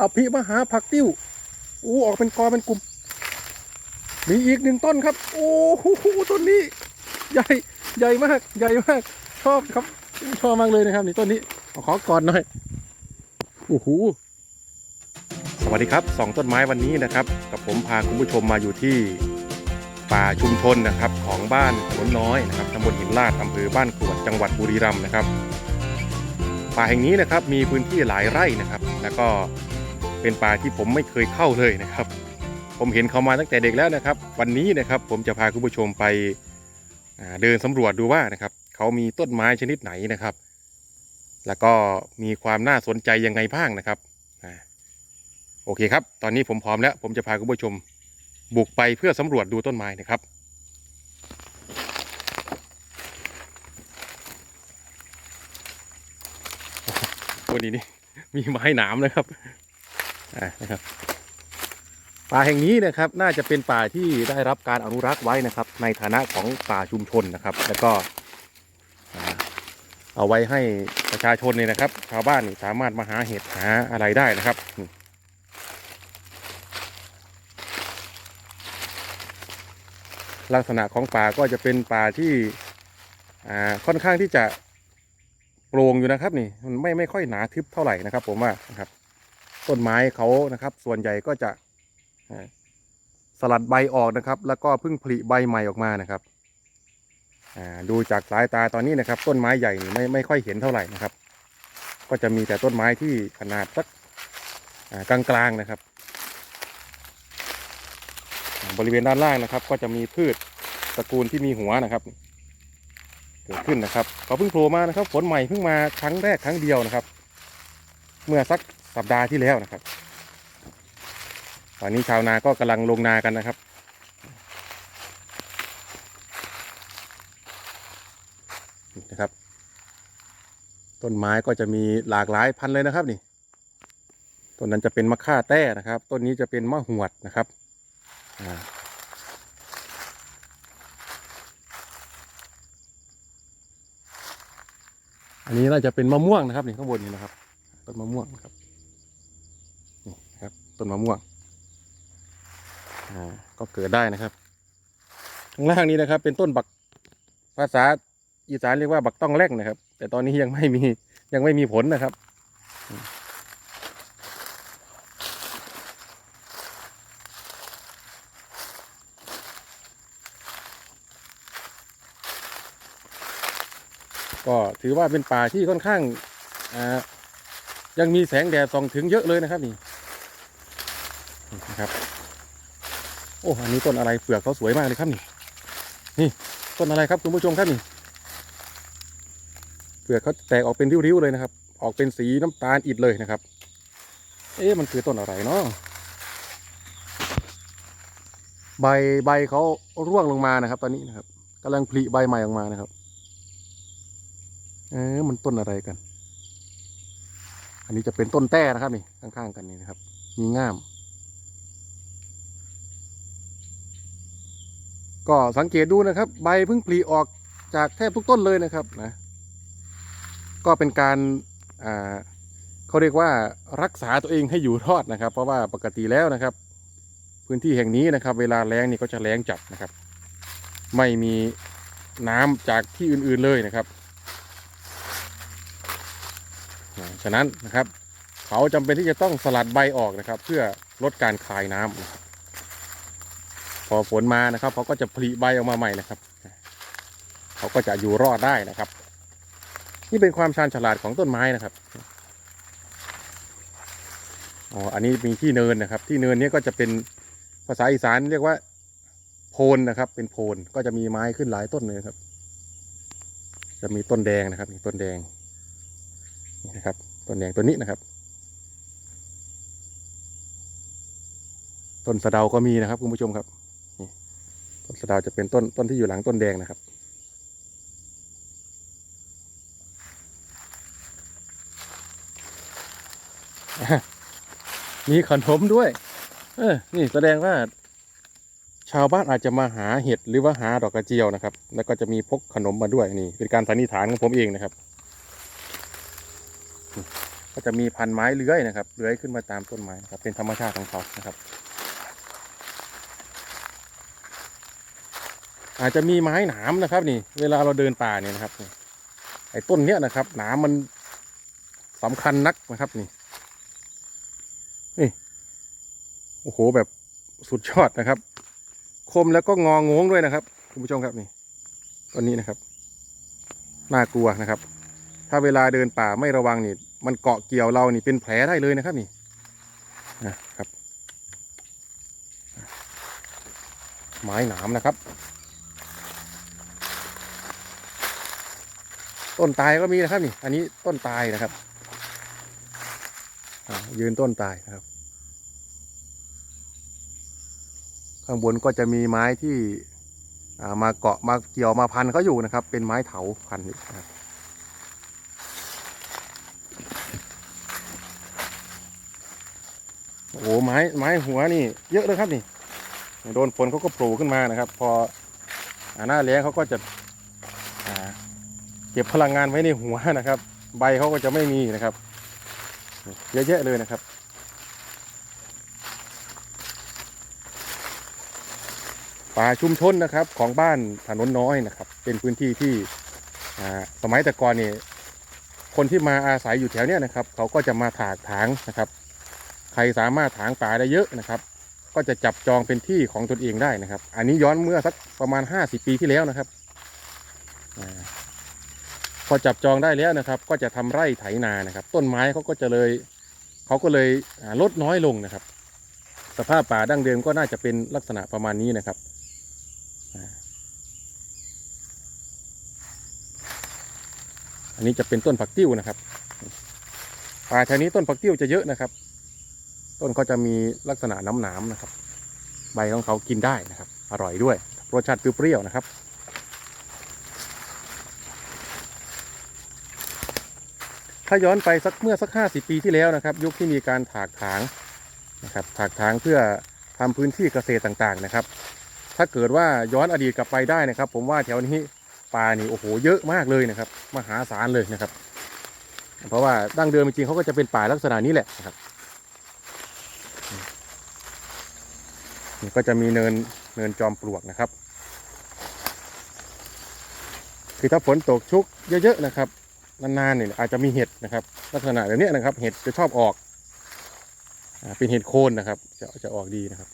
อภิมหาผักติ้วอู้ออกเป็นกอเป็นกลุ่ม มีอีกหนึ่งต้นครับ โอ้โหต้นนี้ ใหญ่ใหญ่มาก ใหญ่มาก ชอบครับ ชอบมากเลยนะครับนี่ต้นนี้ขอกอดหน่อยโอ้โหสวัสดีครับสองต้นไม้วันนี้นะครับ กับผมพาคุณผู้ชมมาอยู่ที่ป่าชุมชนนะครับ ของบ้านสวนน้อยนะครับตำบลหินลาดอำเภอบ้านกวดจังหวัดบุรีรัมย์นะครับ ป่าแห่งนี้นะครับมีพื้นที่หลายไร่นะครับ แล้วก็ เป็นป่าที่ผมไม่เคยเข้าเลยนะครับ ผมเห็นเขามาตั้งแต่เด็กแล้วนะครับ วันนี้นะครับผมจะพาคุณผู้ชมไปเดินสำรวจดูว่านะครับเขามีต้นไม้ชนิดไหนนะครับ แล้วก็มีความน่าสนใจยังไงบ้างนะครับโอเคครับ ตอนนี้ผมพร้อมแล้ว ผมจะพาคุณผู้ชมบุกไปเพื่อสำรวจดูต้นไม้นะครับวันนี้นี่มีไม้หนามนะครับ อ่านะครับป่าแห่งนี้นะครับน่าจะเป็นป่าที่ได้รับการอนุรักษ์ไว้นะครับ ในฐานะของป่าชุมชนนะครับ แล้วก็เอาไว้ให้ประชาชนเนี่ยนะครับ ชาวบ้านสามารถมาหาเห็ดหาอะไรได้นะครับลักษณะของป่าก็จะเป็นป่าที่ค่อนข้างที่จะโปร่งอยู่นะครับนี่มันไม่ไม่ค่อยหนาทึบเท่าไหร่นะครับ ผมว่านะครับ ต้นไม้เขานะครับ ส่วนใหญ่ก็จะสลัดใบออกนะครับ แล้วก็เพิ่งผลิใบใหม่ออกมานะครับดูจากสายตาตอนนี้นะครับ ต้นไม้ใหญ่ไม่ไม่ค่อยเห็นเท่าไหร่นะครับ ก็จะมีแต่ต้นไม้ที่ขนาดสักอ่ากลางๆนะครับ บริเวณด้านล่างนะครับ ก็จะมีพืชตระกูลที่มีหัวนะครับเกิดขึ้นนะครับเขาเพิ่งโผล่มานะครับ ฝนใหม่เพิ่งมาครั้งแรกครั้งเดียวนะครับ เมื่อสัก สัปดาห์ที่แล้วนะครับ ตอนนี้ชาวนาก็กำลังลงนากันนะครับ นะครับ ต้นไม้ก็จะมีหลากหลายพันธุ์เลยนะครับนี่ต้นนั้นจะเป็นมะค่าแต้นะครับ ต้นนี้จะเป็นมะหวดนะครับอ่าอันนี้น่าจะเป็นมะม่วงนะครับนี่ข้างบนนี่นะครับต้นมะม่วงครับ ต้นมะม่วงอ่าก็เกิดได้นะครับข้างล่างนี้นะครับ เป็นต้นบักภาษาอีสานเรียกว่าบักต้องแรกนะครับ แต่ตอนนี้ยังไม่มียังไม่มีผลนะครับอืมก็ถือว่าเป็นป่าที่ค่อนข้างอ่ายังมีแสงแดดส่องถึงเยอะเลยนะครับนี่ นะครับ โอ้อันนี้ต้นอะไรเปลือกเขาสวยมากเลยครับนี่ นี่ต้นอะไรครับคุณผู้ชมครับนี่ เปลือกเขาแตกออกเป็นริ้วๆเลยนะครับ ออกเป็นสีน้ำตาลอิดเลยนะครับ เอ๊ะมันคือต้นอะไรเนาะใบใบเขาร่วงลงมานะครับ ตอนนี้นะครับกำลังผลิใบใหม่ออกมานะครับ เอ๊ะมันต้นอะไรกันอันนี้จะเป็นต้นแต้นะครับนี่ข้างๆกันนี่นะครับ มีง่าม ก็สังเกตดูนะครับ ใบเพิ่งปลีออกจากแทบทุกต้นเลยนะครับนะก็เป็นการอ่าเขาเรียกว่ารักษาตัวเองให้อยู่รอดนะครับ เพราะว่าปกติแล้วนะครับ พื้นที่แห่งนี้นะครับ เวลาแล้งนี่ก็จะแล้งจัดนะครับ ไม่มีน้ำจากที่อื่นๆเลยนะครับฉะนั้นนะครับ เขาจำเป็นที่จะต้องสลัดใบออกนะครับ เพื่อลดการคายน้ำนะครับ พอฝนมานะครับเขาก็จะผลิใบออกมาใหม่นะครับเขาก็จะอยู่รอดได้นะครับ นี่เป็นความชาญฉลาดของต้นไม้นะครับอ๋ออันนี้มีที่เนินนะครับ ที่เนินนี้ก็จะเป็นภาษาอีสานเรียกว่า โพนนะครับ เป็นโพนก็จะมีไม้ขึ้นหลายต้นเลยครับ จะมีต้นแดงนะครับนี่ต้นแดงนี่นะครับต้นแดงตัวนี้นะครับต้นสะเดาก็มีนะครับคุณผู้ชมครับ ต้นสะดาวจะเป็นต้นต้นที่อยู่หลังต้นแดงนะครับมีขนมด้วย เออ นี่แสดงว่า ชาวบ้านอาจจะมาหาเห็ดหรือว่าหาดอกกระเจียวนะครับ แล้วก็จะมีพกขนมมาด้วยนี่ เป็นการสันนิษฐานของผมเองนะครับ ก็จะมีพันไม้เลื้อยนะครับ เลื้อยขึ้นมาตามต้นไม้ครับ เป็นธรรมชาติของเขานะครับ อาจจะมีไม้หนามนะครับ นี่ เวลาเราเดินป่าเนี่ยนะครับไอ้ต้นเนี้ยนะครับ หนามมันสำคัญนักนะครับนี่นี่โอ้โหแบบสุดยอดนะครับ คมแล้วก็งองงด้วยนะครับคุณผู้ชมครับนี่ต้นนี้นะครับน่ากลัวนะครับ ถ้าเวลาเดินป่าไม่ระวังนี่ มันเกาะเกี่ยวเรานี่เป็นแผลได้เลยนะครับนี่นะครับ ไม้หนามนะครับ ต้นตายก็มีนะครับนี่ อันนี้ต้นตายนะครับยืนต้นตายนะครับ ข้างบนก็จะมีไม้ที่มาเกาะมาเกี่ยวมาพันเขาอยู่นะครับ เป็นไม้เถาพันอยู่นะครับโอ้โหไม้ไม้หัวนี่ เยอะเลยครับนี่ โดนฝนเขาก็โผล่ขึ้นมานะครับ พออหน้าแล้งเขาก็จะ เก็บพลังงานไว้ในหัวนะครับ ใบเขาก็จะไม่มีนะครับ เยอะแยะเลยนะครับ ป่าชุมชนนะครับของบ้านถนนน้อยนะครับ เป็นพื้นที่ที่สมัยแต่ก่อนนี่คนที่มาอาศัยอยู่แถวเนี้ยนะครับ เขาก็จะมาถากถางนะครับ ใครสามารถถางป่าได้เยอะนะครับ ก็จะจับจองเป็นที่ของตนเองได้นะครับ อันนี้ย้อนเมื่อสักประมาณ 50 ปีที่แล้วนะครับ พอจับจองได้แล้วนะครับ ก็จะทำไร่ไถนานะครับ ต้นไม้เขาก็จะเลยเขาก็เลยลดน้อยลงนะครับ สภาพป่าดั้งเดิมก็น่าจะเป็นลักษณะประมาณนี้นะครับอันนี้จะเป็นต้นผักติ้วนะครับ ป่าแถวนี้ต้นผักติ้วจะเยอะนะครับ ต้นเขาจะมีลักษณะน้ำหนามนะครับ ใบของเขากินได้นะครับ อร่อยด้วย รสชาติเปรี้ยวๆนะครับ ถ้าย้อนไปสักเมื่อสักห้าสิบปีที่แล้วนะครับ ยุคที่มีการถากถางนะครับถากถางเพื่อทำพื้นที่เกษตรต่างๆนะครับ ถ้าเกิดว่าย้อนอดีตกลับไปได้นะครับ ผมว่าแถวนี้ป่านี่โอ้โหเยอะมากเลยนะครับ มหาศาลเลยนะครับ เพราะว่าดั้งเดิมจริงๆเขาก็จะเป็นป่าลักษณะนี้แหละนะครับนี่ก็จะมีเนินเนินจอมปลวกนะครับ คือถ้าฝนตกชุกเยอะๆนะครับ นานๆเนี่ยอาจจะมีเห็ดนะครับ ลักษณะแบบนี้นะครับ เห็ดจะชอบออกอเป็นเห็ดโคนนะครับ จะจะออกดีนะครับ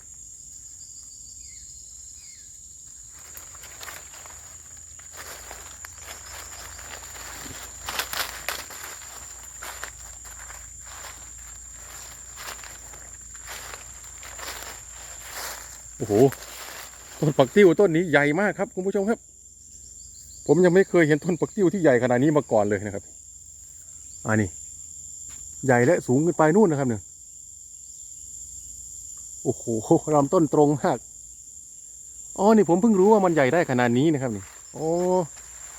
โอ้โหต้นปักติ้วต้นนี้ใหญ่มากครับคุณผู้ชมครับ ผมยังไม่เคยเห็นต้นปักติ้วที่ใหญ่ขนาดนี้มาก่อนเลยนะครับอ่านี่ใหญ่และสูงขึ้นไปนู่นนะครับเนี่ยโอ้โหลำต้นตรงมาก อ๋อ นี่ผมเพิ่งรู้ว่ามันใหญ่ได้ขนาดนี้นะครับนี่โอ้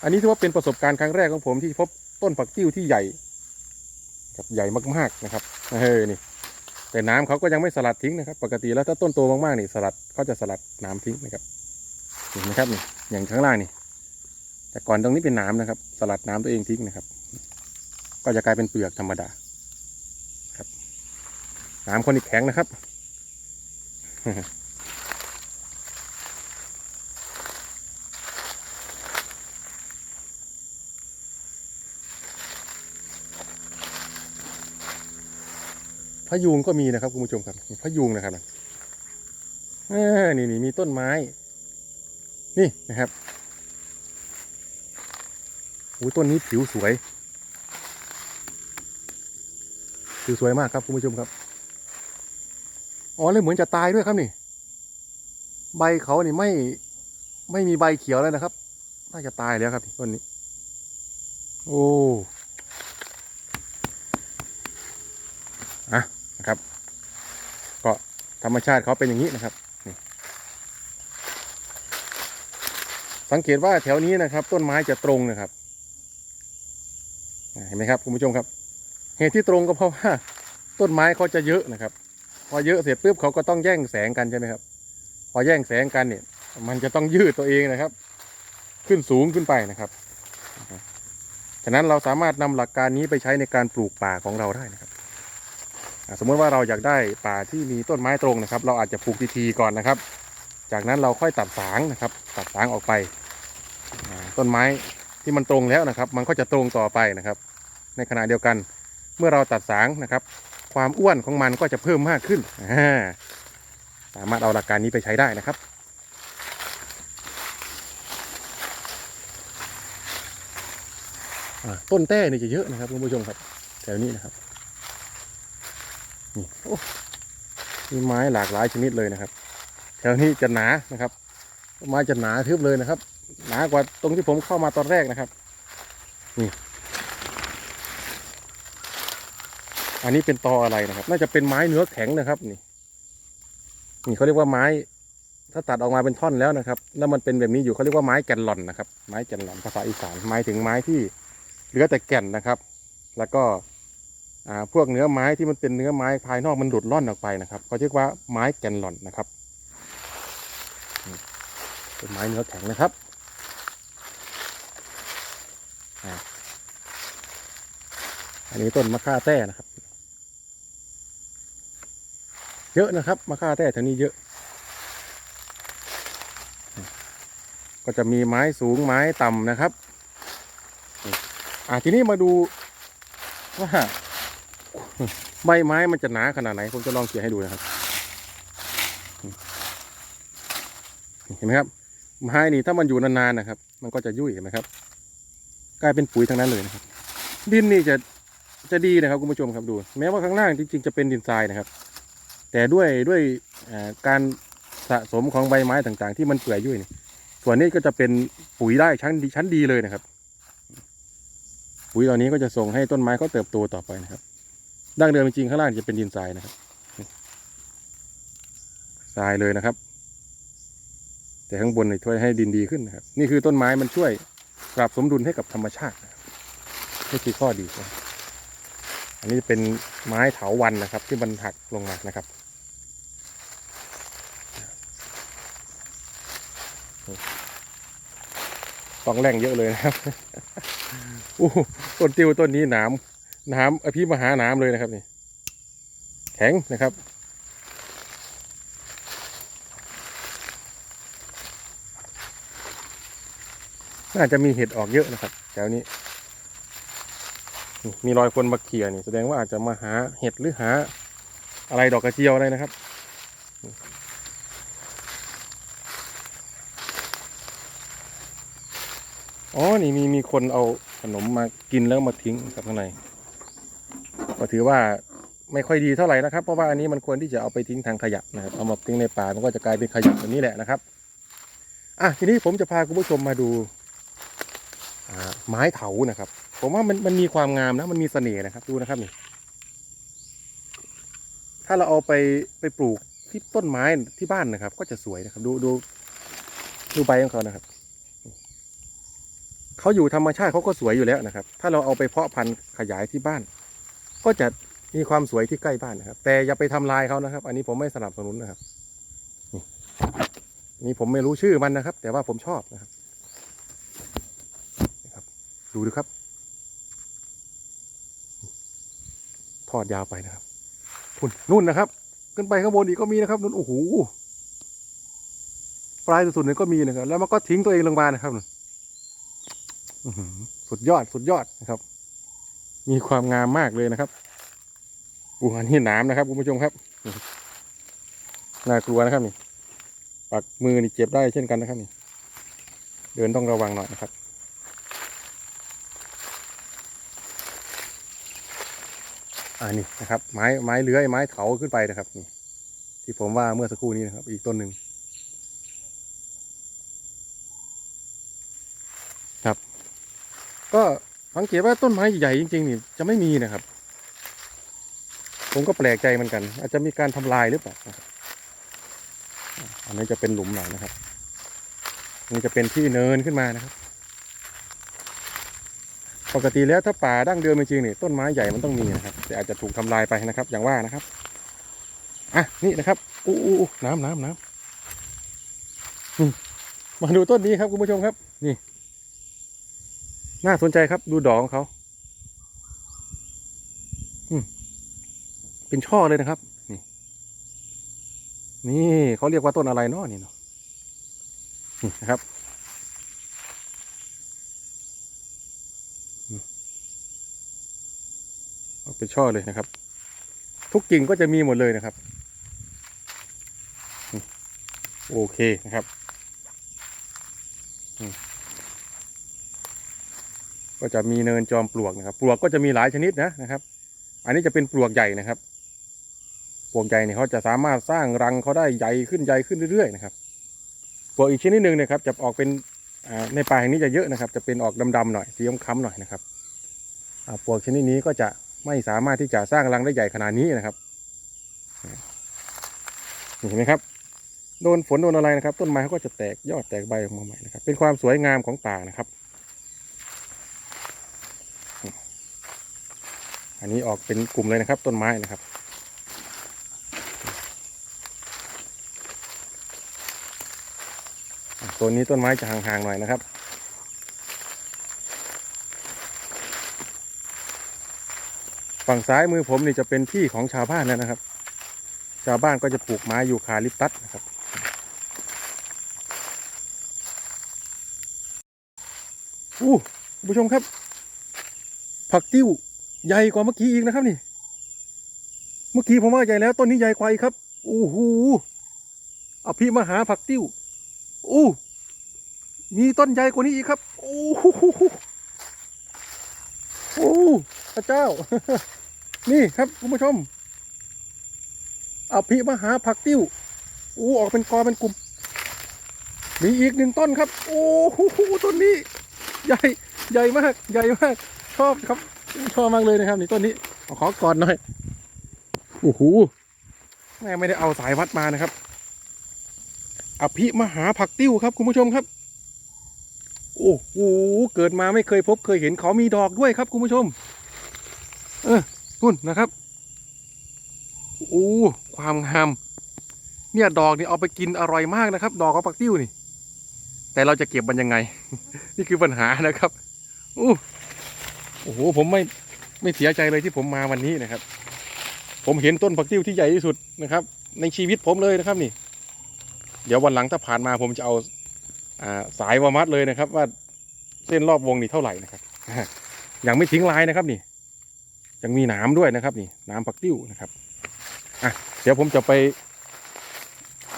อันนี้ถือว่าเป็นประสบการณ์ครั้งแรกของผมที่พบต้นปักติ้วที่ใหญ่ครับใหญ่มากๆนะครับเออนี่ แต่น้ำเขาก็ยังไม่สลัดทิ้งนะครับ ปกติแล้วถ้าต้นโตมากๆนี่สลัดเขาจะสลัดน้ำทิ้งนะครับเห็นไหมครับนี่อย่างข้างล่างนี่ แต่ก่อนตรงนี้เป็นน้ำนะครับ สลัดน้ำตัวเองทิ้งนะครับ ก็จะกลายเป็นเปลือกธรรมดาครับน้ำคนอีกแข็งนะครับพะยูงก็มีนะครับคุณผู้ชมครับพะยูงนะครับนี่นี่มีต้นไม้ นี่นะครับ โอ้ต้นนี้ผิวสวย ผิวสวยมากครับคุณผู้ชมครับ อ๋อเลยเหมือนจะตายด้วยครับนี่ ใบเขานี่ไม่ไม่มีใบเขียวแล้วนะครับ น่าจะตายแล้วครับต้นนี้ โอ้อะนะครับ ก็ธรรมชาติเขาเป็นอย่างนี้นะครับสังเกตว่าแถวนี้นะครับ ต้นไม้จะตรงนะครับ เห็นไหมครับคุณผู้ชมครับ เหตุที่ตรงก็เพราะว่าต้นไม้เขาจะเยอะนะครับ พอเยอะเสร็จปุ๊บเขาก็ต้องแย่งแสงกันใช่ไหมครับ พอแย่งแสงกันเนี่ย มันจะต้องยืดตัวเองนะครับ ขึ้นสูงขึ้นไปนะครับฉะนั้นเราสามารถนำหลักการนี้ไปใช้ในการปลูกป่าของเราได้นะครับสมมติว่าเราอยากได้ป่าที่มีต้นไม้ตรงนะครับ เราอาจจะปลูกทีๆก่อนนะครับ จากนั้นเราค่อยตัดสางนะครับ ตัดสางออกไป ต้นไม้ที่มันตรงแล้วนะครับ มันก็จะตรงต่อไปนะครับ ในขณะเดียวกัน เมื่อเราตัดสางนะครับ ความอ้วนของมันก็จะเพิ่มมากขึ้น สามารถเอาหลักการนี้ไปใช้ได้นะครับต้นแต้นี่จะเยอะนะครับคุณผู้ชมครับแถวนี้นะครับนี่โอ้มีไม้หลากหลายชนิดเลยนะครับ แถวนี้จะหนานะครับไม้จะหนาทึบเลยนะครับ หนากว่าตรงที่ผมเข้ามาตอนแรกนะครับ นี่ อันนี้เป็นตออะไรนะครับ น่าจะเป็นไม้เนื้อแข็งนะครับ นี่ นี่เขาเรียกว่าไม้ ถ้าตัดออกมาเป็นท่อนแล้วนะครับ แล้วมันเป็นแบบนี้อยู่เขาเรียกว่าไม้แกนหล่อนนะครับ ไม้แกนหล่อนภาษาอีสานหมายถึงไม้ที่เหลือแต่แก่นนะครับ แล้วก็อ่าพวกเนื้อไม้ที่มันเป็นเนื้อไม้ภายนอกมันหลุดล่อนออกไปนะครับเขาเรียกว่าไม้แกนหล่อนนะครับเป็นไม้เนื้อแข็งนะครับอันนี้ต้นมะค่าแต้นะครับ เยอะนะครับมะค่าแต้แถวนี้เยอะ ก็จะมีไม้สูงไม้ต่ำนะครับ อ่าทีนี้มาดูว่าใบไม้มันจะหนาขนาดไหน ผมจะลองเขียให้ดูนะครับ เห็นไหมครับ ไม้นี่ถ้ามันอยู่นานๆนะครับ มันก็จะยุ่ยเห็นไหมครับ กลายเป็นปุ๋ยทั้งนั้นเลยนะครับ ดินนี่จะจะดีนะครับคุณผู้ชมครับดู แม้ว่าข้างล่างจริงๆจะเป็นดินทรายนะครับ แต่ด้วยด้วยการสะสมของใบไม้ต่างๆ ที่มันเปื่อยยุ่ยนี่ส่วนนี้ก็จะเป็นปุ๋ยได้ชั้นดีชั้นดีเลยนะครับ ปุ๋ยเหล่านี้ก็จะส่งให้ต้นไม้เขาเติบโตต่อไปนะครับดั้งเดิมจริงข้างล่างจะเป็นดินทรายนะครับทรายเลยนะครับ แต่ข้างบนเนี่ยช่วยให้ดินดีขึ้นนะครับ นี่คือต้นไม้มันช่วยปรับสมดุลให้กับธรรมชาตินี่คือข้อดีนะอันนี้เป็นไม้เถาวันนะครับ ที่มันหักลงมานะครับ ต้องแรงเยอะเลยนะครับอู้ต้นติวต้นนี้หนามหนามอภิมหาหนามเลยนะครับนี่ แข็งนะครับน่าจะมีเห็ดออกเยอะนะครับแถวนี้ มีรอยคนมาเขี่ยนี่แสดงว่าอาจจะมาหาเห็ดหรือหา อะไรดอกกระเจียวอะไรนะครับ อ๋อ นี่มีมีคนเอาขนมมากินแล้วมาทิ้งครับข้างใน ก็ถือว่าไม่ค่อยดีเท่าไหร่นะครับ เพราะว่าอันนี้มันควรที่จะเอาไปทิ้งทางขยะนะครับ เอามาทิ้งในป่ามันก็จะกลายเป็นขยะแบบนี้แหละนะครับ อะทีนี้ผมจะพาคุณผู้ชมมาดูอ่าไม้เถานะครับ ผมว่ามันมันมีความงามนะ มันมีเสน่ห์นะครับ ดูนะครับนี่ ถ้าเราเอาไปไปปลูกที่ต้นไม้ที่บ้านนะครับ ก็จะสวยนะครับ ดูดูดูใบของเขานะครับ เขาอยู่ธรรมชาติเขาก็สวยอยู่แล้วนะครับ ถ้าเราเอาไปเพาะพันธุ์ขยายที่บ้าน ก็จะมีความสวยที่ใกล้บ้านนะครับ แต่อย่าไปทำลายเขานะครับ อันนี้ผมไม่สนับสนุนนะครับ นี่ผมไม่รู้ชื่อมันนะครับ แต่ว่าผมชอบนะครับนี่ครับ ดูดูครับ ทอดยาวไปนะครับคุณนู่นนะครับ ขึ้นไปข้างบนอีกก็มีนะครับนู่นโอ้โหปลายสุดๆเนี่ยก็มีนะครับ แล้วมันก็ทิ้งตัวเองลงมานะครับ สุดยอดสุดยอดนะครับ มีความงามมากเลยนะครับอูอันนี้หนามนะครับคุณผู้ชมครับน่ากลัวนะครับนี่ปักมือนี่เจ็บได้เช่นกันนะครับนี่ เดินต้องระวังหน่อยนะครับอ่านี่นะครับ ไม้ไม้เลื้อยไม้เถาขึ้นไปนะครับนี่ที่ผมว่าเมื่อสักครู่นี้นะครับ อีกต้นหนึ่งครับ ก็สังเกตว่าต้นไม้ใหญ่จริงๆนี่จะไม่มีนะครับ ผมก็แปลกใจเหมือนกัน อาจจะมีการทำลายหรือเปล่าอันนี้จะเป็นหลุมหน่อยนะครับนี่จะเป็นที่เนินขึ้นมานะครับ ปกติแล้วถ้าป่าดั้งเดิมจริงๆนี่ต้นไม้ใหญ่มันต้องมีนะครับ แต่อาจจะถูกทำลายไปนะครับ อย่างว่านะครับอะนี่นะครับอู้อู้น้ำน้ำน้ำมาดูต้นนี้ครับคุณผู้ชมครับ นี่ น่าสนใจครับดูดอกของเขาเป็นช่อเลยนะครับ นี่ นี่เขาเรียกว่าต้นอะไรเนาะนี่เนาะนี่นะครับเป็นช่อเลยนะครับ ทุกกิ่งก็จะมีหมดเลยนะครับ โอเคนะครับ ก็จะมีเนินจอมปลวกนะครับปลวกก็จะมีหลายชนิดนะนะครับ อันนี้จะเป็นปลวกใหญ่นะครับปลวกใหญ่เนี่ยเขาจะสามารถสร้างรังเขาได้ใหญ่ขึ้นใหญ่ขึ้นเรื่อยๆนะครับปลวกอีกชนิดหนึ่งนะครับ จะออกเป็นในป่าแห่งนี้จะเยอะนะครับ จะเป็นออกดำๆหน่อยสีค้ำๆหน่อยนะครับปลวกชนิดนี้ก็จะไม่สามารถที่จะสร้างรังได้ใหญ่ขนาดนี้นะครับเห็นไหมครับโดนฝนโดนอะไรนะครับ ต้นไม้เขาก็จะแตกยอดแตกใบออกมาใหม่นะครับ เป็นความสวยงามของป่านะครับ อันนี้ออกเป็นกลุ่มเลยนะครับ ต้นไม้นะครับ ตัวนี้ต้นไม้จะห่างๆหน่อยนะครับฝั่งซ้ายมือผมนี่จะเป็นที่ของชาวบ้านแล้วนะครับ ชาวบ้านก็จะปลูกไม้ยูคาลิปตัสนะครับ อู้คุณผู้ชมครับ ผักติ้ว ใหญ่กว่าเมื่อกี้อีกนะครับนี่ เมื่อกี้ผมว่าใหญ่แล้วต้นนี้ใหญ่กว่าอีกครับโอ้โหอภิมหาผักติ้วอู้มีต้นใหญ่กว่านี้อีกครับโอ้โหโอ้พระเจ้า นี่ครับคุณผู้ชมอภิมหาผักติ้วอู้ออกเป็นกอเป็นกลุ่ม มีอีกหนึ่งต้นครับ โอ้โหต้นนี้ ใหญ่ ใหญ่มาก ใหญ่มาก ชอบครับ ชอบมากเลยนะครับนี่ต้นนี้เอขอกอดหน่อยโอ้โหแม่ไม่ได้เอาสายวัดมานะครับ อภิมหาผักติ้วครับ คุณผู้ชมครับ โอ้โหเกิดมาไม่เคยพบเคยเห็นเขามีดอกด้วยครับ คุณผู้ชม เออนุ่นนะครับโอ้ความงามเนี่ยดอกนี่เอาไปกินอร่อยมากนะครับ ดอกของผักติ้วนี่ แต่เราจะเก็บมันยังไง นี่คือปัญหานะครับอู้ โอ้โหผมไม่ไม่เสียใจเลยที่ผมมาวันนี้นะครับ ผมเห็นต้นผักติ้วที่ใหญ่ที่สุดนะครับ ในชีวิตผมเลยนะครับนี่ เดี๋ยววันหลังถ้าผ่านมาผมจะเอาอ่าสายมามัดเลยนะครับ ว่าเส้นรอบวงนี่เท่าไหร่นะครับยังไม่ทิ้งลายนะครับนี่ ยังมีหนามด้วยนะครับ นี่หนามผักติ้วนะครับอะเดี๋ยวผมจะไป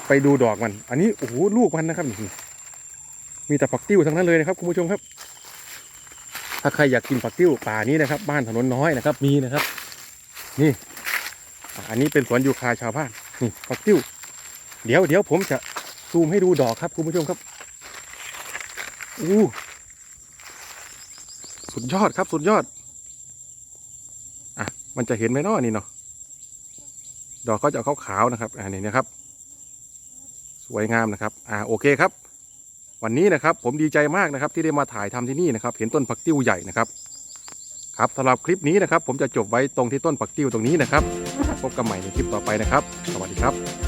ไปดูดอกมัน อันนี้โอ้โหลูกมันนะครับนี่มีแต่ผักติ้วทั้งนั้นเลยนะครับคุณผู้ชมครับ ถ้าใครอยากกินผักติ้วป่านี้นะครับ บ้านถนนน้อยนะครับ มีนะครับ นี่อะอันนี้เป็นสวนยูคาชาวบ้านนี่ผักติ้ว เดี๋ยวเดี๋ยวผมจะซูมให้ดูดอกครับคุณผู้ชมครับอู้สุดยอดครับ สุดยอด อะ มันจะเห็นไหมเนาะนี่เนาะดอกก็จะขาวๆนะครับ อ่านี่นะครับ สวยงามนะครับ อ่าโอเคครับ วันนี้นะครับผมดีใจมากนะครับที่ได้มาถ่ายทำที่นี่นะครับเห็นต้นผักติ้วใหญ่นะครับครับสำหรับคลิปนี้นะครับ ผมจะจบไว้ตรงที่ต้นผักติ้วตรงนี้นะครับ พบกันใหม่ในคลิปต่อไปนะครับ สวัสดีครับ